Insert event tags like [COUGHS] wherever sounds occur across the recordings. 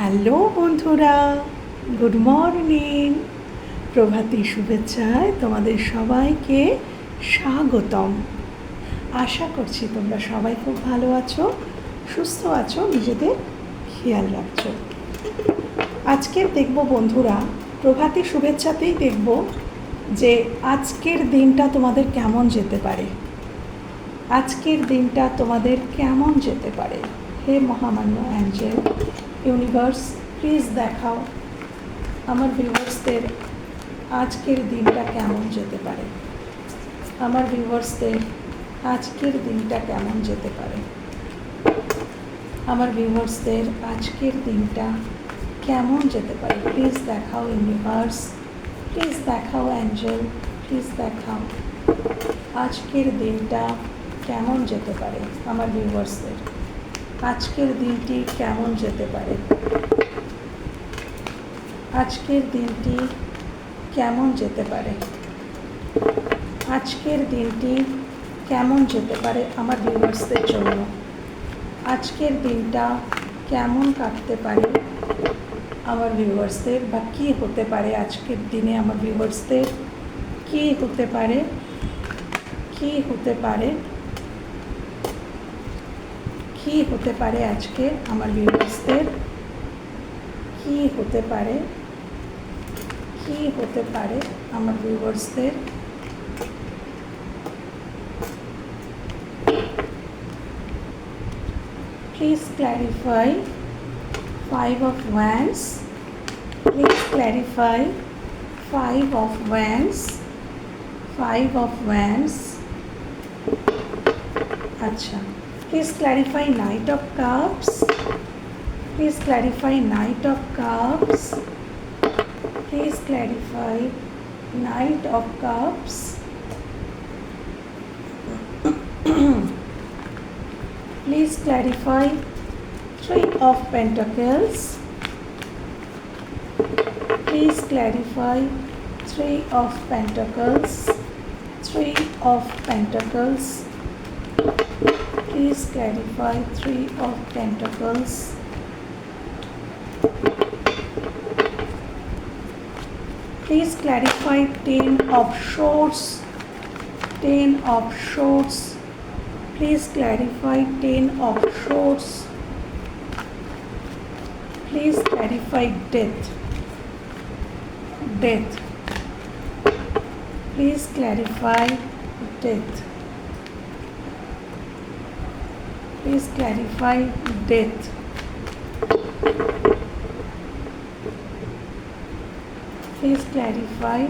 Hello বন্ধুরা, good morning. প্রভাতী শুভেচ্ছায় তোমাদের সবাইকে স্বাগতম। আশা করছি তোমরা সবাই খুব ভালো আছো, সুস্থ আছো, নিজেদের খেয়াল রাখছো। আজকে দেখব বন্ধুরা, প্রভাতী শুভেচ্ছাতেই দেখব যে আজকের দিনটা তোমাদের কেমন যেতে পারে। আজকের দিনটা তোমাদের কেমন যেতে পারে? হে মহামান্য অ্যাঞ্জেল ইউনিভার্স প্লিজ দেখাও। আমার ভিউয়ার্সদের আজকের দিনটা কেমন যেতে পারে? আমার ভিউয়ার্সদের আজকের দিনটা কেমন যেতে পারে? আমার ভিউয়ার্সদের আজকের দিনটা কেমন যেতে পারে? প্লিজ দেখাও ইউনিভার্স প্লিজ দেখাও অ্যাঞ্জেল প্লিজ দেখাও। আজকের দিনটা কেমন যেতে পারে? আমার ভিউয়ার্সদের আজকের দিনটি কেমন যেতে পারে? আজকের দিনটি কেমন যেতে পারে? আজকের দিনটি কেমন যেতে পারে আমার ভিউয়ার্সদের জন্য? আজকের দিনটা কেমন কাটতে পারে আমার ভিউয়ার্সদের বা কী হতে পারে আজকের দিনে আমার ভিউয়ার্সদের কী হতে পারে? কী হতে পারে কী হতে পারে আজকে আমার ভিউয়ার্সদের কী হতে পারে? কী হতে পারে আমার ভিউয়ার্সদের please clarify five of wands please clarify five of wands five of wands আচ্ছা। Please clarify Knight of Cups. Please clarify Knight of Cups. Please clarify Knight of Cups. [COUGHS] Please clarify Three of Pentacles. Please clarify Three of Pentacles. Three of Pentacles please clarify three of pentacles. Please clarify ten of swords ten of swords please clarify ten of swords please clarify death. Death. Please clarify death please clarify death. Please clarify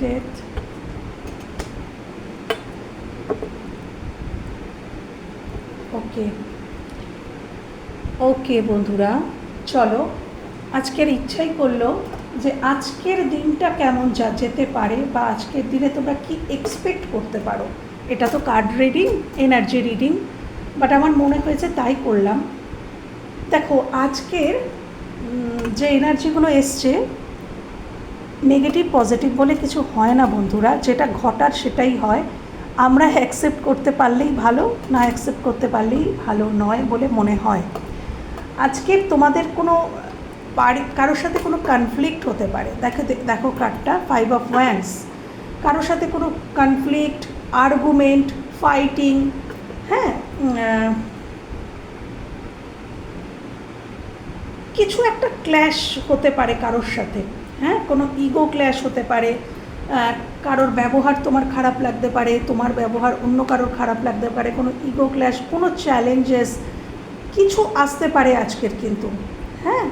death. Okay okay বন্ধুরা চলো আজকের ইচ্ছাই করল যে আজকের দিনটা কেমন যা যেতে পারে বা আজকের দিনে তোমরা কি এক্সপেক্ট করতে পারো? এটা তো card reading energy reading but আমার মনে হয়েছে তাই করলাম। দেখো, আজকের যে এনার্জিগুলো এসছে নেগেটিভ পজিটিভ বলে কিছু হয় না বন্ধুরা, যেটা ঘটার সেটাই হয়। আমরা অ্যাকসেপ্ট করতে পারলেই ভালো, না অ্যাকসেপ্ট করতে পারলেই ভালো নয় বলে মনে হয়। আজকের তোমাদের কোনো বাড়ি, কারোর সাথে কোনো কনফ্লিক্ট হতে পারে। দেখো দেখো কার্ডটা ফাইভ অফ ওয়ান্স কারোর সাথে কোনো কনফ্লিক্ট আর্গুমেন্ট ফাইটিং হ্যাঁ কিছু একটা ক্ল্যাশ হতে পারে কারোর সাথে হ্যাঁ? কোনো ইগো ক্ল্যাশ হতে পারে কারোর ব্যবহার তোমার খারাপ লাগতে পারে, তোমার ব্যবহার অন্য কারোর খারাপ লাগতে পারে, কোনো ইগো ক্ল্যাশ কোনো চ্যালেঞ্জেস কিছু আসতে পারে আজকের কিন্তু হ্যাঁ?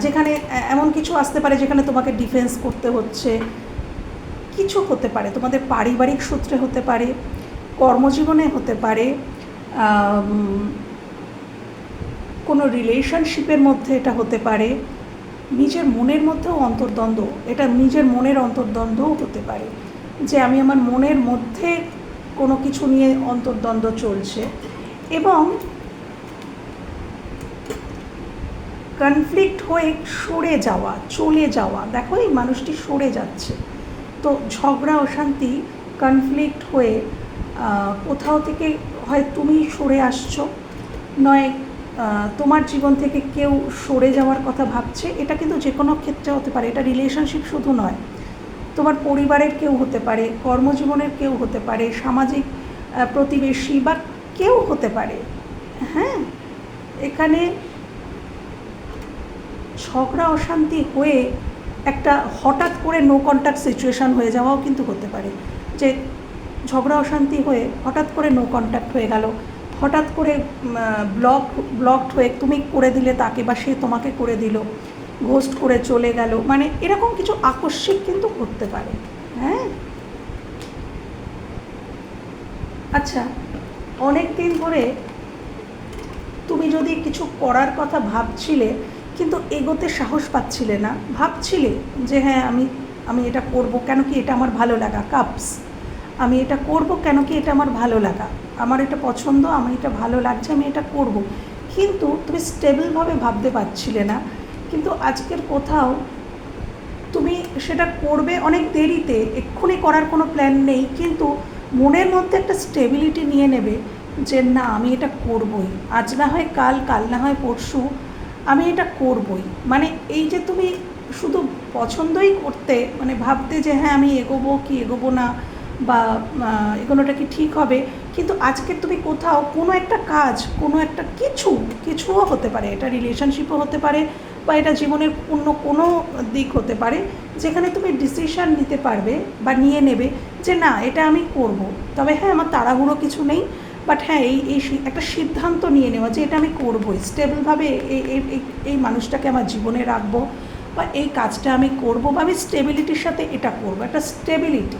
যেখানে এমন কিছু আসতে পারে যেখানে তোমাকে ডিফেন্স করতে হচ্ছে। কিছু হতে পারে, তোমাদের পারিবারিক সূত্রে হতে পারে, কর্মজীবনে হতে পারে কোনো রিলেশনশিপের মধ্যে এটা হতে পারে। নিজের মনের মধ্যেও অন্তর্দ্বন্দ্ব, এটা নিজের মনের অন্তর্দ্বন্দ্বও হতে পারে। যে আমি আমার মনের মধ্যে কোনো কিছু নিয়ে অন্তর্দ্বন্দ্ব চলছে। এবং কনফ্লিক্ট হয়ে সরে যাওয়া, চলে যাওয়া। দেখো এই মানুষটি সরে যাচ্ছে। তো ঝগড়া, অশান্তি কনফ্লিক্ট হয়ে কোথাও থেকে হয় তুমি সরে আসছো, নয় তোমার জীবন থেকে কেউ সরে যাওয়ার কথা ভাবছে, এটা কিন্তু যে কোনো ক্ষেত্রে হতে পারে। এটা রিলেশনশিপ শুধু নয়। তোমার পরিবারের কেউ হতে পারে, কর্মজীবনের কেউ হতে পারে, সামাজিক প্রতিবেশী বা কেউ হতে পারে। হ্যাঁ? এখানে ঝগড়া, অশান্তি হয়ে একটা হঠাৎ করে নো কন্ট্যাক্ট সিচুয়েশান হয়ে যাওয়াও কিন্তু হতে পারে। যে ঝগড়া, অশান্তি হয়ে হঠাৎ করে নো কন্ট্যাক্ট হয়ে গেল, হঠাৎ করে ব্লক ব্লকড হয়ে তুমি করে দিলে তাকে বা সে তোমাকে করে দিল ঘোস্ট করে চলে গেল মানে এরকম কিছু আকস্মিক কিন্তু করতে পারে। হ্যাঁ? আচ্ছা অনেক দিন ধরে তুমি যদি কিছু করার কথা ভাবছিলে কিন্তু এগোতে সাহস পাচ্ছিলে না। ভাবছিলে যে হ্যাঁ আমি আমি এটা করব কেন কি এটা আমার ভালো লাগা? কাপস। আমি এটা করব কেন কি এটা আমার ভালো লাগা? আমার এটা পছন্দ আমার এটা ভালো লাগছে, আমি এটা করব। কিন্তু তুমি স্টেবলভাবে ভাবতে পারছিলে না। কিন্তু আজকের কোথাও তুমি সেটা করবে অনেক দেরিতে, এক্ষুনি করার কোনো প্ল্যান নেই। কিন্তু মনের মধ্যে একটা স্টেবিলিটি নিয়ে নেবে যে, না, আমি এটা করবই। আজ না হয় কাল কাল না হয় পরশু আমি এটা করবই। মানে এই যে তুমি শুধু পছন্দই করতে মানে ভাবতে যে হ্যাঁ আমি এগোবো কি এগোবো না বা এগোনোটা কি ঠিক হবে, কিন্তু আজকে তুমি কোথাও কোনো একটা কাজ, কোনো একটা কিছু, কিছুও হতে পারে। এটা রিলেশনশিপও হতে পারে বা এটা জীবনের অন্য কোনো দিক হতে পারে, যেখানে তুমি ডিসিশন নিতে পারবে বা নিয়ে নেবে যে না, এটা আমি করব। তবে হ্যাঁ আমার তাড়াহুড়ো কিছু নেই। বাট হ্যাঁ এই এই একটা সিদ্ধান্ত নিয়ে নেওয়া যে এটা আমি করবই। স্টেবলভাবে এই- এই মানুষটাকে আমার জীবনে রাখব বা এই কাজটা আমি করব বা আমি স্টেবিলিটির সাথে এটা করব। একটা স্টেবিলিটি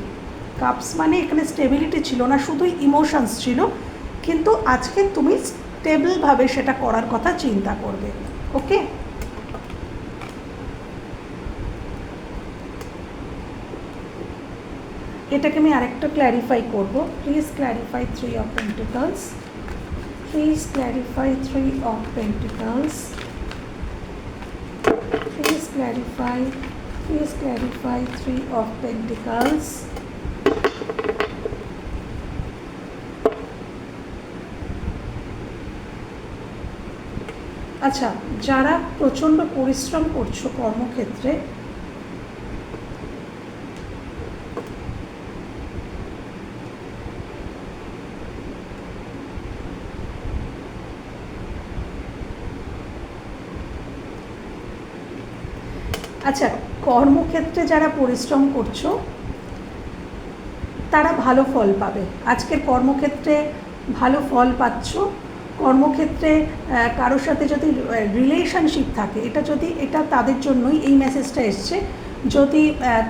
কাপস মানে এখানে স্টেবিলিটি ছিল না, শুধুই ইমোশনস ছিল। কিন্তু আজকে তুমি স্টেবলভাবে সেটা করার কথা চিন্তা করবে। ওকে এটাকে আমি আরেকটা ক্ল্যারিফাই করব। Please clarify three of pentacles please clarify three of pentacles please clarify please clarify three of pentacles আচ্ছা যারা প্রচণ্ড পরিশ্রম করছ কর্মক্ষেত্রে আচ্ছা কর্মক্ষেত্রে যারা পরিশ্রম করছ, তারা ভালো ফল পাবে। আজকের কর্মক্ষেত্রে ভালো ফল পাচ্ছ। কর্মক্ষেত্রে কারোর সাথে যদি রিলেশনশিপ থাকে, এটা যদি, এটা তাদের জন্যই এই মেসেজটা এসছে। যদি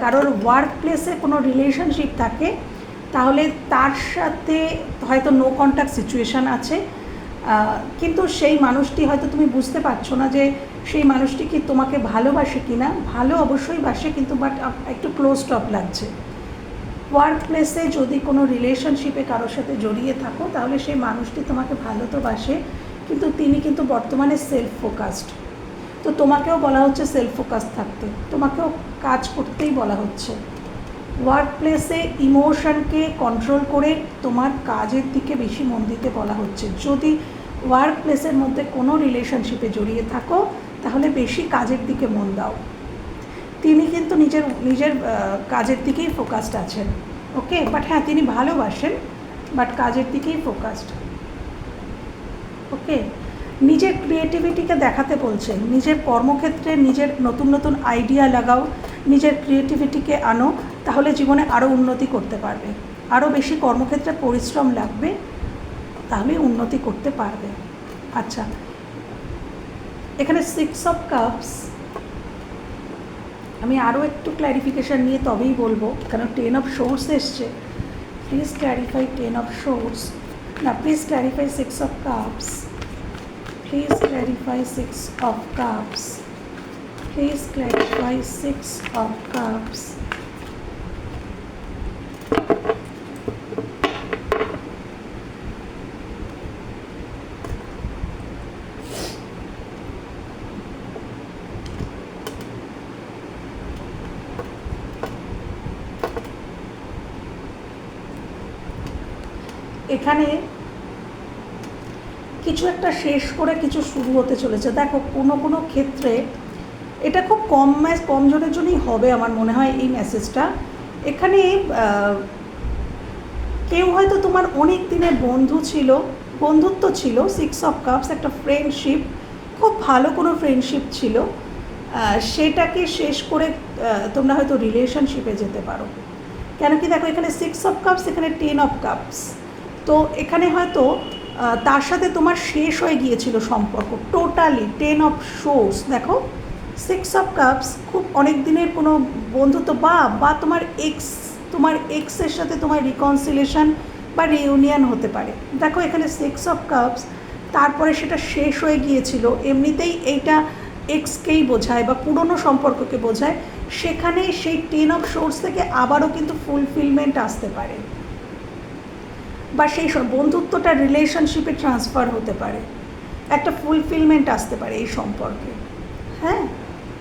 কারোর ওয়ার্ক প্লেসে কোনো রিলেশনশিপ থাকে, তাহলে তার সাথে হয়তো নো কন্ট্যাক্ট সিচুয়েশান আছে। কিন্তু সেই মানুষটি হয়তো তুমি বুঝতে পারছ না যে সেই মানুষটি কি তোমাকে ভালোবাসে কি না ভালো অবশ্যই বাসে, কিন্তু বাট একটু ক্লোজ টপ লাগছে। ওয়ার্ক প্লেসে যদি কোনো রিলেশনশিপে কারোর সাথে জড়িয়ে থাকো, তাহলে সেই মানুষটি তোমাকে ভালো তো বাসে, কিন্তু তিনি কিন্তু বর্তমানে সেলফ ফোকাসড তো তোমাকেও বলা হচ্ছে সেলফ ফোকাস থাকতে। তোমাকেও কাজ করতেই বলা হচ্ছে। ওয়ার্ক প্লেসে ইমোশনকে কন্ট্রোল করে তোমার কাজের দিকে বেশি মন দিতে বলা হচ্ছে। যদি ওয়ার্ক প্লেসের মধ্যে কোনো রিলেশনশিপে জড়িয়ে থাকো, তাহলে বেশি কাজের দিকে মন দাও। তিনি কিন্তু নিজের নিজের কাজের দিকেই ফোকাসড আছেন, ওকে? বাট হ্যাঁ তিনি ভালোবাসেন বাট কাজের দিকেই ফোকাসড ওকে? নিজের ক্রিয়েটিভিটিকে দেখাতে বলছে নিজের কর্মক্ষেত্রে নিজের নতুন নতুন আইডিয়া লাগাও, নিজের ক্রিয়েটিভিটিকে আনো, তাহলে জীবনে আরও উন্নতি করতে পারবে। আরও বেশি কর্মক্ষেত্রে পরিশ্রম লাগবে তাহলে উন্নতি করতে পারবে। আচ্ছা এখানে সিক্স অফ কাপস আমি আরও একটু ক্ল্যারিফিকেশান নিয়ে তবেই বলব কারণ টেন অফ সোর্স এসছে। Please clarify ten of swords না please clarify six of cups please clarify six of cups please clarify six of cups এখানে কিছু একটা শেষ করে কিছু শুরু হতে চলেছে। দেখো, কোনো কোনো ক্ষেত্রে এটা খুব কম ম্যাচ, কম জনের জন্যই হবে আমার মনে হয় এই মেসেজটা এখানে কেউ হয়তো তোমার অনেক দিনের বন্ধু ছিল, বন্ধুত্ব ছিল সিক্স অফ কাপস একটা ফ্রেন্ডশিপ খুব ভালো কোনো ফ্রেন্ডশিপ ছিল। সেটাকে শেষ করে তোমরা হয়তো রিলেশনশিপে যেতে পারো। কেন কি দেখো, এখানে সিক্স অফ কাপস এখানে টেন অফ কাপস তো এখানে হয়তো তার সাথে তোমার শেষ হয়ে গিয়েছিল সম্পর্ক। টোটালি টেন অফ শোর্স দেখো। সিক্স অফ কাপস খুব অনেক দিনের কোনো বন্ধুত্ব বা বা তোমার এক্স তোমার এক্সের সাথে তোমার রিকনসিলেশন বা রিউনিয়ন হতে পারে। দেখো এখানে সিক্স অফ কাপস তারপরে সেটা শেষ হয়ে গিয়েছিল। এমনিতেই এইটা এক্সকেই বোঝায় বা পুরনো সম্পর্ককে বোঝায়। সেখানে সেই টেন অফ সোর্স থেকে আবারও কিন্তু ফুলফিলমেন্ট আসতে পারে। বা সেই বন্ধুত্বটা রিলেশনশিপে ট্রান্সফার হতে পারে। একটা ফুলফিলমেন্ট আসতে পারে এই সম্পর্কে। হ্যাঁ?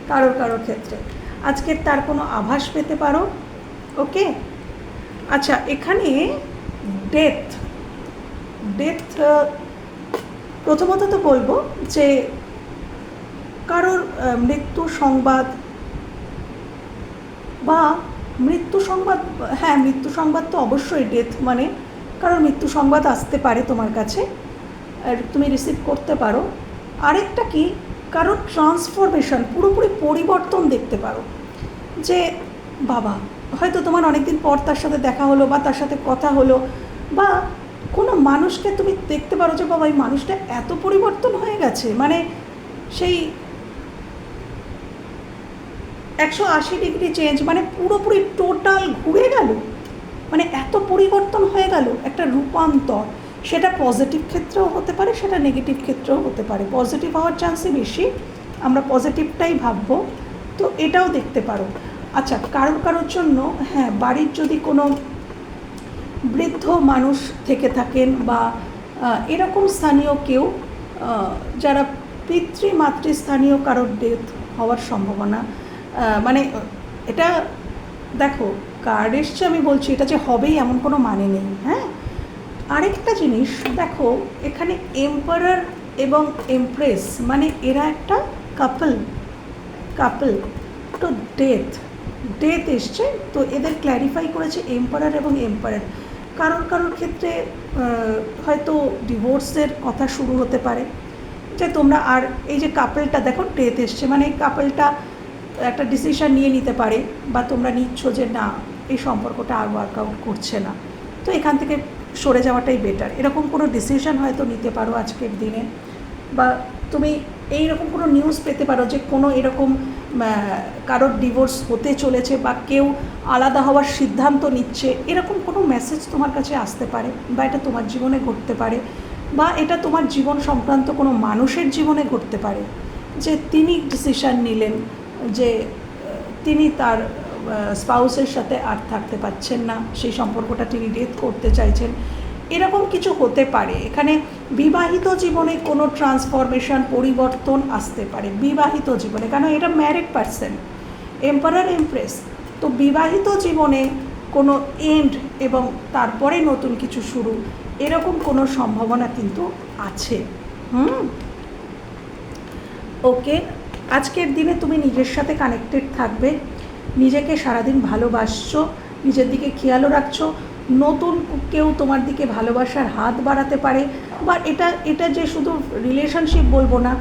কারোর কারোর ক্ষেত্রে। আজকে তার কোনো আভাস পেতে পারো? ওকে? আচ্ছা এখানে ডেথ ডেথ প্রথমত তো বলব যে কারোর মৃত্যু সংবাদ বা মৃত্যু সংবাদ হ্যাঁ মৃত্যু সংবাদ তো অবশ্যই ডেথ মানে কারোর মৃত্যু সংবাদ আসতে পারে তোমার কাছে, আর তুমি রিসিভ করতে পারো। আরেকটা কি কারোর ট্রান্সফরমেশন পুরোপুরি পরিবর্তন দেখতে পারো। যে, বাবা, হয়তো তোমার অনেকদিন পর তার সাথে দেখা হলো বা তার সাথে কথা হলো, বা কোনো মানুষকে তুমি দেখতে পারো যে, বাবা, এই মানুষটা এত পরিবর্তন হয়ে গেছে। মানে সেই একশো আশি ডিগ্রি চেঞ্জ মানে পুরোপুরি টোটাল ঘুরে গেল মানে এত পরিবর্তন হয়ে গেল একটা রূপান্তর, সেটা পজিটিভ ক্ষেত্রেও হতে পারে, সেটা নেগেটিভ ক্ষেত্রেও হতে পারে। পজিটিভ হওয়ার চান্সই বেশি, আমরা পজিটিভটাই ভাববো। তো এটাও দেখতে পারো। আচ্ছা কারোর কারোর জন্য হ্যাঁ বাড়ির যদি কোনো বৃদ্ধ মানুষ থেকে থাকেন বা এরকম স্থানীয় কেউ যারা পিতৃ মাতৃস্থানীয় কারোর ডেথ হওয়ার সম্ভাবনা মানে এটা দেখো কার্ড এসছে আমি বলছি, এটা যে হবেই এমন কোনো মানে নেই হ্যাঁ? আরেকটা জিনিস, দেখো, এখানে এম্পারার এবং এমপ্রেস মানে এরা একটা কাপল কাপল তো ডেথ ডেথ এসছে, তো এদের ক্ল্যারিফাই করেছে এম্পারার এবং এম্পারার কারোর কারোর ক্ষেত্রে হয়তো ডিভোর্সের কথা শুরু হতে পারে, যে তোমরা আর এই যে কাপলটা দেখো ডেথ এসছে মানে এই কাপলটা একটা ডিসিশন নিয়ে নিতে পারে, বা তোমরা নিচ্ছ যে না, এই সম্পর্কটা আর ওয়ার্কআউট করছে না। তো এখান থেকে সরে যাওয়াটাই বেটার এরকম কোনো ডিসিশন হয়তো নিতে পারো আজকের দিনে। বা তুমি এই রকম কোনো নিউজ পেতে পারো যে কোনো এরকম কারোর ডিভোর্স হতে চলেছে বা কেউ আলাদা হওয়ার সিদ্ধান্ত নিচ্ছে, এরকম কোনো মেসেজ তোমার কাছে আসতে পারে বা এটা তোমার জীবনে ঘটতে পারে বা এটা তোমার জীবন সংক্রান্ত কোনো মানুষের জীবনে ঘটতে পারে। যে তিনি ডিসিশন নিলেন, যে তিনি তার স্পাউসের সাথে আর থাকতে পারছেন না, সেই সম্পর্কটা তিনি ডেথ করতে চাইছেন। এরকম কিছু হতে পারে। এখানে বিবাহিত জীবনে কোনো ট্রান্সফরমেশন পরিবর্তন আসতে পারে। বিবাহিত জীবনে, কেন এটা ম্যারিড পার্সন এম্পারার এমপ্রেস তো বিবাহিত জীবনে কোনো এন্ড এবং তারপরে নতুন কিছু শুরু, এরকম কোনো সম্ভাবনা কিন্তু আছে। হুম? ওকে আজকের দিনে তুমি নিজের সাথে কানেক্টেড থাকবে। নিজেকে সারাদিন ভালোবাসছো, নিজের দিকে খেয়ালও রাখছো, নতুন কেউ তোমার দিকে ভালোবাসার হাত বাড়াতে পারে, বা এটা এটা যে শুধু রিলেশনশিপ বলব না,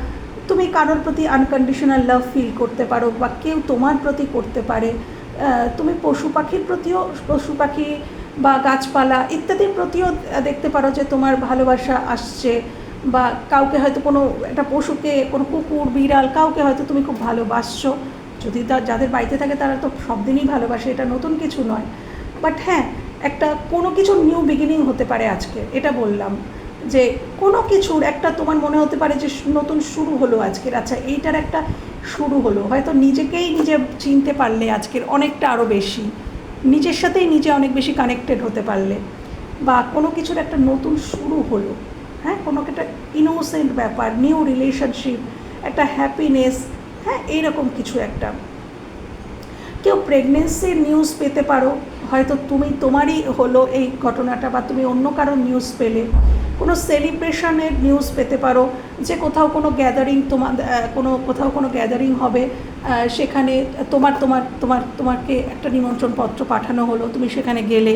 তুমি কারোর প্রতি আনকন্ডিশনাল লাভ ফিল করতে পারো, বা কেউ তোমার প্রতি করতে পারে তুমি পশু পাখির প্রতিও, পশু পাখি বা গাছপালা ইত্যাদির প্রতিও দেখতে পারো যে তোমার ভালোবাসা আসছে, বা কাউকে হয়তো কোনো, একটা পশুকে, কোনো কুকুর, বিড়াল, কাউকে হয়তো তুমি খুব ভালোবাসছো যদি তার যাদের বাড়িতে থাকে তারা তো সব দিনই ভালোবাসে, এটা নতুন কিছু নয়। বাট হ্যাঁ একটা কোনো কিছু নিউ বিগিনিং হতে পারে আজকে, এটা বললাম। যে কোনো কিছুর একটা তোমার মনে হতে পারে যে নতুন শুরু হলো আজকের। আচ্ছা এইটার একটা শুরু হলো। হয়তো নিজেকেই নিজে চিনতে পারলে আজকের অনেকটা আরও বেশি। নিজের সাথেই নিজে অনেক বেশি কানেক্টেড হতে পারলে। বা কোনো কিছুর একটা নতুন শুরু হলো। হ্যাঁ কোনো একটা ইনোসেন্ট ব্যাপার নিউ রিলেশনশিপ একটা হ্যাপিনেস হ্যাঁ এইরকম কিছু একটা। কেউ প্রেগনেন্সির নিউজ পেতে পারো, হয়তো তুমি, তোমারই হলো এই ঘটনাটা বা তুমি অন্য কারোর নিউজ পেলে। কোনো সেলিব্রেশনের নিউজ পেতে পারো, যে কোথাও কোনো গ্যাদারিং তোমার কোনো, কোথাও কোনো গ্যাদারিং হবে সেখানে তোমার তোমার তোমার, তোমাকে একটা নিমন্ত্রণ পত্র পাঠানো হলো, তুমি সেখানে গেলে,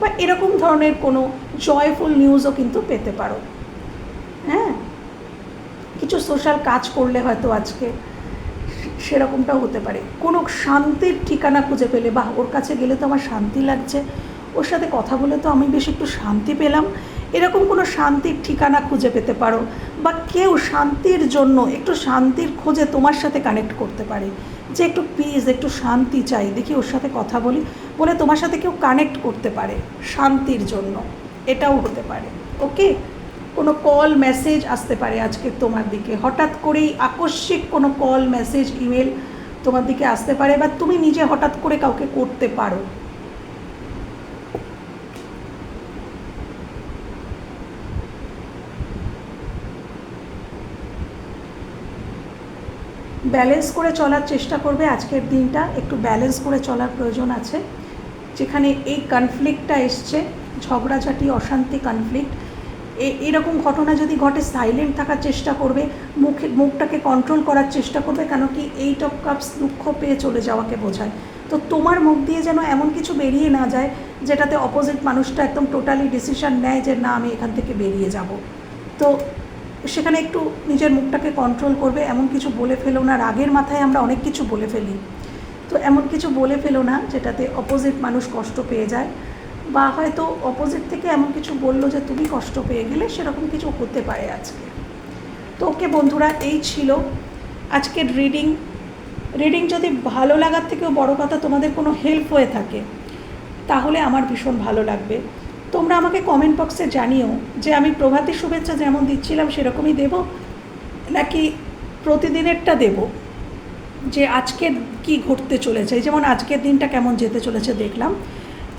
বা এরকম ধরনের কোনো জয়ফুল নিউজও কিন্তু পেতে পারো। হ্যাঁ কিছু সোশ্যাল কাজ করলে হয়তো আজকে সেরকমটাও হতে পারে। কোনো শান্তির ঠিকানা খুঁজে পেলে বা ওর কাছে গেলে তো আমার শান্তি লাগছে, ওর সাথে কথা বলে তো আমি বেশ একটু শান্তি পেলাম। এরকম কোনো শান্তির ঠিকানা খুঁজে পেতে পারো বা কেউ শান্তির জন্য একটু শান্তির খোঁজে তোমার সাথে কানেক্ট করতে পারে। যে একটু পিস একটু শান্তি চাই, দেখি ওর সাথে কথা বলি, বলে তোমার সাথে কেউ কানেক্ট করতে পারে শান্তির জন্য। এটাও হতে পারে। ওকে কোনো কল মেসেজ আসতে পারে আজকে তোমার দিকে। হঠাৎ করেই আকস্মিক কোনো কল মেসেজ ইমেল তোমার দিকে আসতে পারে বা তুমি নিজে হঠাৎ করে কাউকে করতে পারো। ব্যালেন্স করে চলার চেষ্টা করবে আজকের দিনটা। একটু ব্যালেন্স করে চলার প্রয়োজন আছে। যেখানে এই কনফ্লিক্টটা এসছে, ঝগড়াঝাটি, অশান্তি কনফ্লিক্ট এরকম ঘটনা যদি ঘটে সাইলেন্ট থাকার চেষ্টা করবে, মুখে, মুখটাকে কন্ট্রোল করার চেষ্টা করবে, কেন কি এইট অফ কাপস দুঃখ পেয়ে চলে যাওয়াকে বোঝায়। তো তোমার মুখ দিয়ে যেন এমন কিছু বেরিয়ে না যায়, যেটাতে অপোজিট মানুষটা একদম টোটালি ডিসিশন নেয় যে, না, আমি এখান থেকে বেরিয়ে যাব। তো সেখানে একটু নিজের মুখটাকে কন্ট্রোল করবে, এমন কিছু বলে ফেলো না। রাগের মাথায় আমরা অনেক কিছু বলে ফেলি। তো এমন কিছু বলে ফেলো না, যেটাতে অপোজিট মানুষ কষ্ট পেয়ে যায়। বা হয়তো অপোজিট থেকে এমন কিছু বলল যে তুমি কষ্ট পেয়ে গেলে সেরকম কিছু হতে পারে আজকে। তো ওকে বন্ধুরা, এই ছিল আজকের রিডিং রিডিং যদি ভালো লাগার থেকেও বড় কথা, তোমাদের কোনো হেল্প হয়ে থাকে, তাহলে আমার ভীষণ ভালো লাগবে। তোমরা আমাকে কমেন্ট বক্সে জানিও যে আমি প্রভাতী শুভেচ্ছা যেমন দিচ্ছিলাম সেরকমই দেব, নাকি প্রতিদিনেরটা দেব? যে আজকের কি ঘটতে চলেছে, যেমন আজকের দিনটা কেমন যেতে চলেছে দেখলাম।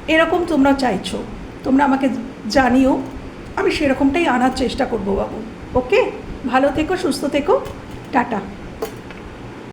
এরকম তোমরা চাইছো, তোমরা আমাকে জানিও, আমি সেরকমটাই আনার চেষ্টা করব বাবু। ওকে? ভালো থেকো, সুস্থ থেকো। টাটা।